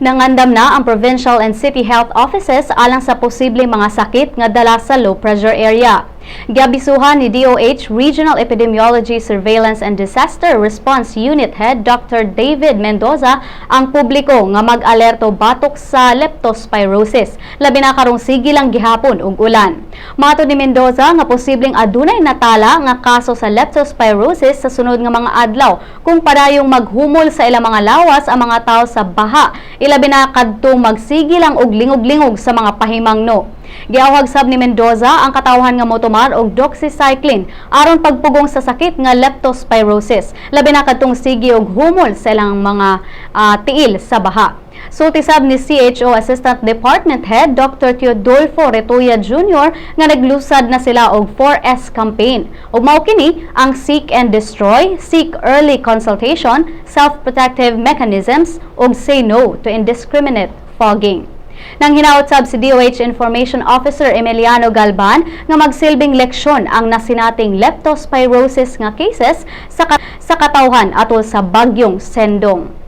Nangandam na ang provincial and city health offices alang sa posibleng mga sakit nga dala sa low pressure area. Giabisuhan ni DOH Regional Epidemiology Surveillance and Disaster Response Unit Head Dr. David Mendoza ang publiko nga mag-alerto batok sa leptospirosis, labi na karong sige lang gihapon ug ulan. Mato ni Mendoza nga posibleng adunay natala nga kaso sa leptospirosis sa sunod nga mga adlaw kung padayong maghumol sa ilang mga lawas ang mga tao sa baha, ilabi na kadtong magsigi lang og lingog-lingog sa mga pahimangno. Giawhag sab ni Mendoza ang katawhan nga motomar og doxycycline aron pagpugong sa sakit nga leptospirosis, labi na kadtong sige og humol sa ilang mga ah, tiil sa baha. Sulti sab ni CHO Assistant Department Head Dr. Teodolfo Retuya Jr. nga naglusad na sila og 4S campaign. Ug mao kini ang Seek and Destroy, Seek Early Consultation, Self-Protective Mechanisms ug Say No to Indiscriminate Fogging. Nang hinaot sab si DOH Information Officer Emiliano Galban nga magsilbing leksyon ang nasinating leptospirosis nga cases sa, ka- sa katawhan atol sa bagyong Sendong.